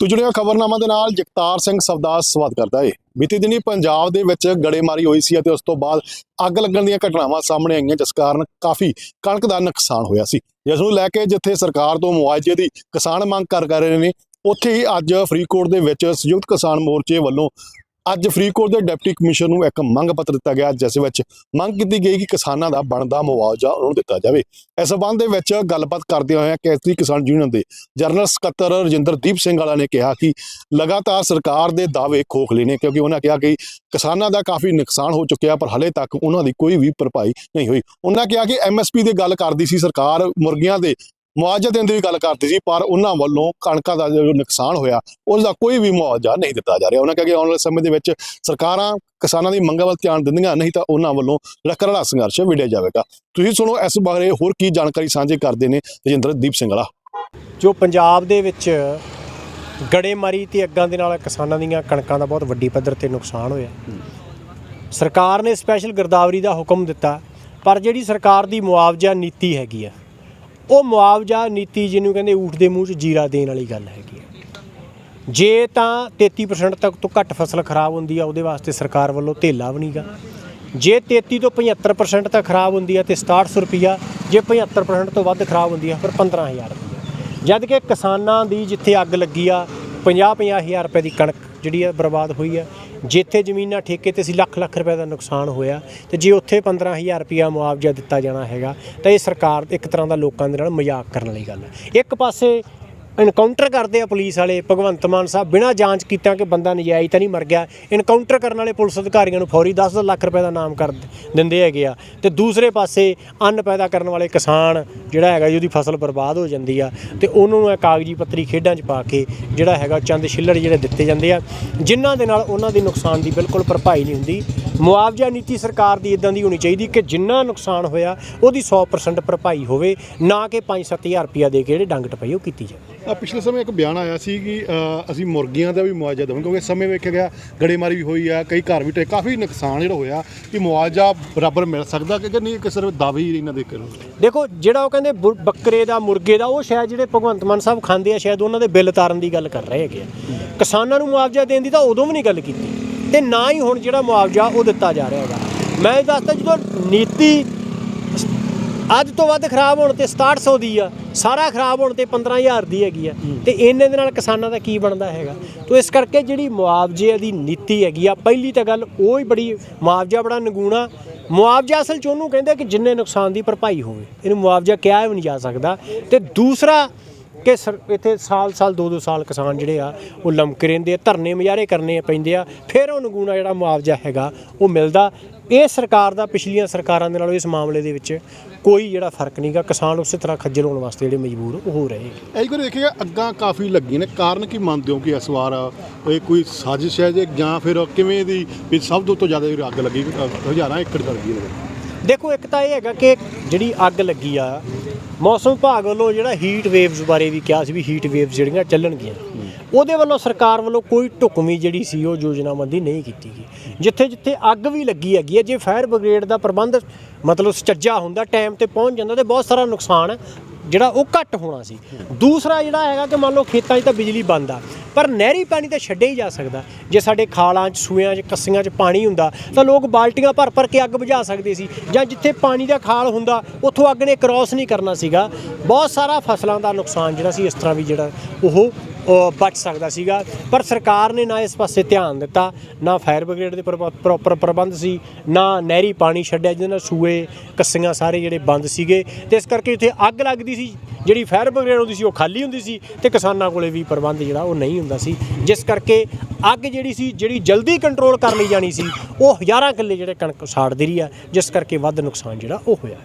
ਤੁਜੜੀਆਂ ਖਬਰਨਾਮਾ ਦੇ ਨਾਲ ਜਗਤਾਰ ਸਿੰਘ ਸਵਦਾਸ ਸਵਾਗਤ ਕਰਦਾ ਏ ਬੀਤੀ ਦਿਨੀ ਪੰਜਾਬ ਦੇ ਵਿੱਚ ਗੜੇਮਾਰੀ ਹੋਈ ਸੀ ਅਤੇ ਉਸ ਤੋਂ ਬਾਅਦ ਅੱਗ ਲੱਗਣ ਦੀਆਂ ਘਟਨਾਵਾਂ ਸਾਹਮਣੇ ਆਈਆਂ, ਜਿਸ ਕਾਰਨ ਕਾਫੀ ਕਣਕ ਦਾ ਨੁਕਸਾਨ ਹੋਇਆ ਸੀ। ਜਿਸ ਨੂੰ ਲੈ ਕੇ ਜਿੱਥੇ ਸਰਕਾਰ ਤੋਂ ਮੁਆਵਜ਼ੇ ਦੀ ਕਿਸਾਨ ਮੰਗ ਕਰ ਕਰ ਰਹੇ ਨੇ, ਉੱਥੇ ਹੀ ਅੱਜ ਫਰੀਦਕੋਟ ਦੇ ਵਿੱਚ ਸੰਯੁਕਤ ਕਿਸਾਨ ਮੋਰਚੇ ਵੱਲੋਂ ਅੱਜ ਫਰੀਦਕੋਟ ਦੇ ਡਿਪਟੀ ਕਮਿਸ਼ਨਰ ਨੂੰ ਇੱਕ ਮੰਗ ਪੱਤਰ ਦਿੱਤਾ ਗਿਆ, ਜਿਸ ਵਿੱਚ ਮੰਗ ਕੀਤੀ ਗਈ ਕਿ ਕਿਸਾਨਾਂ ਦਾ ਬਣਦਾ ਮੁਆਵਜ਼ਾ ਉਹਨਾਂ ਨੂੰ ਦਿੱਤਾ ਜਾਵੇ। ਇਸ ਸਬੰਧ ਦੇ ਵਿੱਚ ਗੱਲਬਾਤ ਕਰਦੇ ਹੋਏ ਕੇਸਰੀ ਕਿਸਾਨ ਯੂਨੀਅਨ ਦੇ ਜਨਰਲ ਸਕੱਤਰ ਰਜਿੰਦਰਦੀਪ ਸਿੰਘ ਵਾਲਾ ਨੇ ਕਿਹਾ ਕਿ ਲਗਾਤਾਰ ਸਰਕਾਰ ਦੇ ਦਾਅਵੇ ਖੋਖਲੇ ਨੇ, ਕਿਉਂਕਿ ਉਹਨਾਂ ਕਿਹਾ ਕਿ ਕਿਸਾਨਾਂ ਦਾ ਕਾਫੀ ਨੁਕਸਾਨ ਹੋ ਚੁੱਕਿਆ, ਪਰ ਹਲੇ ਤੱਕ ਉਹਨਾਂ ਦੀ ਕੋਈ ਵੀ ਭਰਪਾਈ ਨਹੀਂ ਹੋਈ। ਉਹਨਾਂ ਕਿਹਾ ਕਿ ਐਮਐਸਪੀ ਦੀ ਗੱਲ ਕਰਦੀ ਸੀ, ਸਰਕਾਰ ਮੁਰਗੀਆਂ ਦੇ ਮੁਆਵਜ਼ਾ ਦੇਣ ਦੀ ਵੀ ਗੱਲ ਕਰਦੇ ਸੀ, ਪਰ ਉਹਨਾਂ ਵੱਲੋਂ ਕਣਕਾਂ ਦਾ ਜੋ ਨੁਕਸਾਨ ਹੋਇਆ ਉਸ ਦਾ ਕੋਈ ਵੀ ਮੁਆਵਜ਼ਾ ਨਹੀਂ ਦਿੱਤਾ ਜਾ ਰਿਹਾ। ਉਹਨਾਂ ਕਿਹਾ ਕਿ ਆਉਣ ਵਾਲੇ ਸਮੇਂ ਦੇ ਵਿੱਚ ਸਰਕਾਰਾਂ ਕਿਸਾਨਾਂ ਦੀ ਮੰਗਾਂ ਵੱਲ ਧਿਆਨ ਦਿੰਦੀਆਂ, ਨਹੀਂ ਤਾਂ ਉਹਨਾਂ ਵੱਲੋਂ ਜਿਹੜਾ ਕਰੜਾ ਸੰਘਰਸ਼ ਵਿੜਿਆ ਜਾਵੇਗਾ। ਤੁਸੀਂ ਸੁਣੋ, ਇਸ ਬਾਰੇ ਹੋਰ ਕੀ ਜਾਣਕਾਰੀ ਸਾਂਝੇ ਕਰਦੇ ਨੇ ਰਜਿੰਦਰਦੀਪ ਸਿੰਘ ਵਾਲਾ ਜੋ ਪੰਜਾਬ ਦੇ ਵਿੱਚ ਗੜੇਮਾਰੀ ਤੇ ਅੱਗਾਂ ਦੇ ਨਾਲ ਕਿਸਾਨਾਂ ਦੀਆਂ ਕਣਕਾਂ ਦਾ ਬਹੁਤ ਵੱਡੀ ਪੱਧਰ ਤੇ ਨੁਕਸਾਨ ਹੋਇਆ। ਸਰਕਾਰ ਨੇ ਸਪੈਸ਼ਲ ਗਿਰਦਾਵਰੀ ਦਾ ਹੁਕਮ ਦਿੱਤਾ, ਪਰ ਜਿਹੜੀ ਸਰਕਾਰ ਦੀ ਮੁਆਵਜ਼ਾ ਨੀਤੀ ਹੈਗੀ ਆ ਉਹ ਮੁਆਵਜ਼ਾ ਨੀਤੀ ਜਿਹਨੂੰ ਕਹਿੰਦੇ ਊਠ ਦੇ ਮੂੰਹ 'ਚ ਜੀਰਾ ਦੇਣ ਵਾਲੀ ਗੱਲ ਹੈਗੀ ਆ। ਜੇ ਤਾਂ 33% ਤੱਕ ਤੋਂ ਘੱਟ ਫਸਲ ਖਰਾਬ ਹੁੰਦੀ ਆ, ਉਹਦੇ ਵਾਸਤੇ ਸਰਕਾਰ ਵੱਲੋਂ ਧੇਲਾ ਵੀ ਨਹੀਂਗਾ ਜੇ 33 ਤੋਂ 75% ਤੱਕ ਖਰਾਬ ਹੁੰਦੀ ਆ ਤੇ 6700 ਰੁਪਿਆ ਜੇ 75% ਤੋਂ ਵੱਧ ਖਰਾਬ ਹੁੰਦੀ ਆ, ਫਿਰ 15000 ਰੁਪਿਆ ਜਦ ਕਿ ਕਿਸਾਨਾਂ ਦੀ ਜਿੱਥੇ ਅੱਗ ਲੱਗੀ ਆ 50 ਹਜ਼ਾਰ ਰੁਪਏ ਦੀ ਕਣਕ ਜਿਹੜੀ ਆ ਬਰਬਾਦ ਹੋਈ ਆ। ਜਿੱਥੇ ਜ਼ਮੀਨਾਂ ਠੇਕੇ ਤੇ ਸੀ, ਲੱਖ ਲੱਖ ਰੁਪਏ ਦਾ ਨੁਕਸਾਨ ਹੋਇਆ। ਤੇ ਜੇ ਉੱਥੇ 15000 ਰੁਪਿਆ ਮੁਆਵਜ਼ਾ ਦਿੱਤਾ ਜਾਣਾ ਹੈਗਾ, ਤਾਂ ਇਹ ਸਰਕਾਰ ਇੱਕ ਤਰ੍ਹਾਂ ਦਾ ਲੋਕਾਂ ਦੇ ਨਾਲ ਮਜ਼ਾਕ ਕਰਨ ਲਈ ਗੱਲ ਹੈ ਇੱਕ ਪਾਸੇ ਇਨਕਾਊਂਟਰ ਕਰਦੇ ਆ ਪੁਲਿਸ ਵਾਲੇ, ਭਗਵੰਤ ਮਾਨ ਸਾਹਿਬ, ਬਿਨਾਂ ਜਾਂਚ ਕੀਤਾ ਕਿ ਬੰਦਾ ਨਜਾਇਜ਼ ਤਾਂ ਨਹੀਂ ਮਰ ਗਿਆ। ਇਨਕਾਊਂਟਰ ਕਰਨ ਵਾਲੇ ਪੁਲਿਸ ਅਧਿਕਾਰੀਆਂ ਨੂੰ ਫੌਰੀ 10 ਲੱਖ ਰੁਪਏ ਦਾ ਨਾਮ ਕਰ ਦਿੰਦੇ ਹੈਗੇ ਆ। ਤੇ ਦੂਸਰੇ ਪਾਸੇ ਅੰਨ ਪੈਦਾ ਕਰਨ ਵਾਲੇ ਕਿਸਾਨ ਜਿਹੜਾ ਹੈਗਾ ਜੀ, ਉਹਦੀ ਫਸਲ ਬਰਬਾਦ ਹੋ ਜਾਂਦੀ ਆ। ਤੇ ਉਹਨਾਂ ਨੂੰ ਇਹ ਕਾਗਜ਼ੀ ਪੱਤਰੀ ਖੇਡਾਂ 'ਚ ਪਾ ਕੇ ਜਿਹੜਾ ਹੈਗਾ ਚੰਦ ਛਿੱਲੜ ਜਿਹੜੇ ਦਿੱਤੇ ਜਾਂਦੇ ਆ, ਜਿਨ੍ਹਾਂ ਦੇ ਨਾਲ ਉਹਨਾਂ ਦੇ ਨੁਕਸਾਨ ਦੀ ਬਿਲਕੁਲ ਭਰਪਾਈ ਨਹੀਂ ਹੁੰਦੀ। ਮੁਆਵਜ਼ਾ ਨੀਤੀ ਸਰਕਾਰ ਦੀ ਇਦਾਂ ਦੀ ਹੋਣੀ ਚਾਹੀਦੀ ਕਿ ਜਿੰਨਾ ਨੁਕਸਾਨ ਹੋਇਆ ਉਹਦੀ 100% ਭਰਪਾਈ ਹੋਵੇ ਨਾ ਕਿ 5-7000 ਰੁਪਇਆ ਦੇ ਕੇ ਜਿਹੜੇ ਡੰਗ ਟਪਾਈ ਉਹ ਕੀਤੀ ਜਾਵੇ। ਆ ਪਿਛਲੇ ਸਮੇਂ ਇੱਕ ਬਿਆਨ ਆਇਆ ਸੀ ਕਿ ਅਸੀਂ ਮੁਰਗੀਆਂ ਦਾ ਵੀ ਮੁਆਵਜ਼ਾ ਦੇਵਾਂਗੇ ਕਿਉਂਕਿ ਸਮੇਂ ਵੇਖਿਆ ਗਿਆ ਗੜੇਮਾਰੀ ਵੀ ਹੋਈ ਆ ਕਈ ਘਰ ਵੀ ਟੇ ਕਾਫੀ ਨੁਕਸਾਨ ਜਿਹੜਾ ਹੋਇਆ ਕਿ ਮੁਆਵਜ਼ਾ ਬਰਾਬਰ ਮਿਲ ਸਕਦਾ ਕਿ ਨਹੀਂ ਕਿ ਸਿਰਫ ਦਾਅਵੇ ਹੀ ਇਹਨਾਂ ਦੇ ਕਰੋ ਦੇਖੋ ਜਿਹੜਾ ਉਹ ਕਹਿੰਦੇ ਬੱਕਰੇ ਦਾ ਮੁਰਗੇ ਦਾ ਉਹ ਸ਼ਾਇਦ ਜਿਹੜੇ ਭਗਵੰਤ ਮਾਨ ਸਾਹਿਬ ਖਾਂਦੇ ਆ ਸ਼ਾਇਦ ਉਹਨਾਂ ਦੇ ਬਿੱਲ ਤਾਰਨ ਦੀ ਗੱਲ ਕਰ ਰਹੇ ਹੈਗੇ ਕਿਸਾਨਾਂ ਨੂੰ ਮੁਆਵਜ਼ਾ ਦੇਣ ਦੀ ਤਾਂ ਉਦੋਂ ਵੀ ਨਹੀਂ ਗੱਲ ਕੀਤੀ। ਤੇ ਨਾ ਹੀ ਹੁਣ ਜਿਹੜਾ ਮੁਆਵਜ਼ਾ ਉਹ ਦਿੱਤਾ ਜਾ ਰਿਹਾ ਹੈਗਾ। ਮੈਂ ਇਹ ਦੱਸਦਾ ਜਦੋਂ ਨੀਤੀ ਅੱਜ ਤੋਂ ਵੱਧ ਖਰਾਬ ਹੋਣ ਤੇ 6700 ਦੀ ਆ ਸਾਰਾ ਖਰਾਬ ਹੋਣ ਤੇ 15000 ਦੀ ਹੈਗੀ ਆ ਤੇ ਇਹਨੇ ਦੇ ਨਾਲ ਕਿਸਾਨਾਂ ਦਾ ਕੀ ਬਣਦਾ ਹੈਗਾ? ਤੋ ਇਸ ਕਰਕੇ ਜਿਹੜੀ ਮੁਆਵਜ਼ੇ ਦੀ ਨੀਤੀ ਹੈਗੀ ਆ ਪਹਿਲੀ ਤਾਂ ਗੱਲ ਉਹ ਹੀ ਬੜੀ ਮੁਆਵਜ਼ਾ ਬੜਾ ਨਗੂਣਾ। ਮੁਆਵਜ਼ਾ ਅਸਲ ਚ ਉਹਨੂੰ ਕਹਿੰਦੇ ਕਿ ਜਿੰਨੇ ਨੁਕਸਾਨ ਦੀ ਭਰਪਾਈ ਹੋਵੇ ਇਹਨੂੰ ਮੁਆਵਜ਼ਾ ਕਿਹਾ ਵੀ ਨਹੀਂ ਜਾ ਸਕਦਾ। ਤੇ ਦੂਸਰਾ ਕਿ ਸਰ, ਇੱਥੇ ਸਾਲ ਸਾਲ, ਦੋ ਦੋ ਸਾਲ ਕਿਸਾਨ ਜਿਹੜੇ ਆ, ਉਹ ਲਮਕ ਰਹਿੰਦੇ ਆ, ਧਰਨੇ ਮੁਜ਼ਾਹਰੇ ਕਰਨੇ ਪੈਂਦੇ ਆ, ਫਿਰ ਉਹ ਨਗੂਣਾ ਜਿਹੜਾ ਮੁਆਵਜ਼ਾ ਹੈਗਾ, ਉਹ ਮਿਲਦਾ। ਇਹ ਸਰਕਾਰ ਦਾ, ਪਿਛਲੀਆਂ ਸਰਕਾਰਾਂ ਦੇ ਨਾਲੋਂ ਇਸ ਮਾਮਲੇ ਦੇ ਵਿੱਚ ਕੋਈ ਜਿਹੜਾ ਫ਼ਰਕ ਨਹੀਂਗਾ ਕਿਸਾਨ ਉਸੇ ਤਰ੍ਹਾਂ ਖੱਜਲ ਹੋਣ ਵਾਸਤੇ ਜਿਹੜੇ ਮਜਬੂਰ ਹੋ ਰਹੇ ਇਹ ਕੋਈ ਦੇਖਿਆ ਅੱਗਾਂ ਕਾਫੀ ਲੱਗੀਆਂ ਨੇ। ਕਾਰਨ ਕੀ ਮੰਨਦੇ ਹੋ ਕਿ ਇਸ ਵਾਰ ਇਹ ਕੋਈ ਸਾਜ਼ਿਸ਼ ਹੈ ਜੇ, ਜਾਂ ਫਿਰ ਕਿਵੇਂ ਦੀ ਵੀ ਸਭ ਤੋਂ ਜ਼ਿਆਦਾ ਅੱਗ ਲੱਗੀ, ਹਜ਼ਾਰਾਂ ਏਕੜ ਕਰ ਗਈ ਨੇ ਦੇਖੋ, ਇੱਕ ਤਾਂ ਇਹ ਹੈਗਾ ਕਿ ਜਿਹੜੀ ਅੱਗ ਲੱਗੀ ਆ, ਮੌਸਮ ਵਿਭਾਗ ਵੱਲੋਂ ਜਿਹੜਾ ਹੀਟ ਵੇਵਸ ਬਾਰੇ ਵੀ ਕਿਹਾ ਸੀ ਵੀ ਹੀਟ ਵੇਵਸ ਜਿਹੜੀਆਂ ਚੱਲਣਗੀਆਂ। ਉਹਦੇ ਵੱਲੋਂ ਸਰਕਾਰ ਵੱਲੋਂ ਕੋਈ ਢੁਕਵੀਂ ਜਿਹੜੀ ਸੀ ਉਹ ਯੋਜਨਾਬੰਦੀ ਨਹੀਂ ਕੀਤੀ ਗਈ। ਜਿੱਥੇ ਜਿੱਥੇ ਅੱਗ ਵੀ ਲੱਗੀ ਹੈਗੀ ਹੈ ਜੇ ਫਾਇਰ ਬ੍ਰਿਗੇਡ ਦਾ ਪ੍ਰਬੰਧ ਮਤਲਬ ਸੁਚੱਜਾ ਹੁੰਦਾ ਟਾਈਮ ਤੇ ਪਹੁੰਚ ਜਾਂਦਾ ਤੇ ਬਹੁਤ ਸਾਰਾ ਨੁਕਸਾਨ ਜਿਹੜਾ ਉਹ ਘੱਟ ਹੋਣਾ ਸੀ। ਦੂਸਰਾ ਜਿਹੜਾ ਹੈਗਾ ਕਿ ਮੰਨ ਲਓ ਖੇਤਾਂ 'ਚ ਤਾਂ ਬਿਜਲੀ ਬੰਦ ਆ। ਪਰ ਨਹਿਰੀ ਪਾਣੀ ਤਾਂ ਛੱਡਿਆ ਹੀ ਜਾ ਸਕਦਾ। ਜੇ ਸਾਡੇ ਖਾਲਾਂ 'ਚ ਸੂਇਆਂ 'ਚ, ਕੱਸੀਆਂ 'ਚ ਪਾਣੀ ਹੁੰਦਾ, ਤਾਂ ਲੋਕ ਬਾਲਟੀਆਂ ਭਰ ਭਰ ਕੇ ਅੱਗ ਬੁਝਾ ਸਕਦੇ ਸੀ। ਜਾਂ ਜਿੱਥੇ ਪਾਣੀ ਦਾ ਖਾਲ ਹੁੰਦਾ, ਉੱਥੋਂ ਅੱਗ ਨੇ ਕ੍ਰਾਸ ਨਹੀਂ ਕਰਨਾ ਸੀਗਾ। ਬਹੁਤ ਸਾਰਾ ਫਸਲਾਂ ਦਾ ਨੁਕਸਾਨ ਜਿਹੜਾ ਸੀ, ਇਸ ਤਰ੍ਹਾਂ ਵੀ ਜਿਹੜਾ ਉਹ ਅ, ਬਚ ਸਕਦਾ ਸੀਗਾ। ਪਰ ਸਰਕਾਰ ਨੇ ਨਾ ਇਸ ਪਾਸੇ ਧਿਆਨ ਦਿੱਤਾ ਨਾ ਫਾਇਰ ਬ੍ਰਿਗੇਡ ਦੇ ਪ੍ਰੋਪਰ ਪ੍ਰਬੰਧ ਸੀ ਨਾ ਨਹਿਰੀ ਪਾਣੀ ਛੱਡਿਆ ਜਿਹਦੇ ਨਾਲ ਸੂਏ ਕੱਸੀਆਂ ਸਾਰੇ ਜਿਹੜੇ ਬੰਦ ਸੀਗੇ। ਤੇ ਇਸ ਕਰਕੇ ਇੱਥੇ ਅੱਗ ਲੱਗਦੀ ਸੀ ਜਿਹੜੀ ਫਾਇਰ ਬ੍ਰਿਗੇਡ ਹੁੰਦੀ ਸੀ ਉਹ ਖਾਲੀ ਹੁੰਦੀ ਸੀ ਤੇ ਕਿਸਾਨਾਂ ਕੋਲੇ ਵੀ ਪ੍ਰਬੰਧ ਜਿਹੜਾ ਉਹ ਨਹੀਂ ਹੁੰਦਾ ਸੀ। ਜਿਸ ਕਰਕੇ ਅੱਗ ਜਿਹੜੀ ਸੀ ਜਿਹੜੀ ਜਲਦੀ ਕੰਟਰੋਲ ਕਰ ਲਈ ਜਾਣੀ ਸੀ ਉਹ ਹਜ਼ਾਰਾਂ ਕਿੱਲੇ ਜਿਹੜੇ ਕਣਕ ਸਾੜਦੀ ਰਹੀ ਆ ਜਿਸ ਕਰਕੇ ਵੱਧ ਨੁਕਸਾਨ ਜਿਹੜਾ ਉਹ ਹੋਇਆ।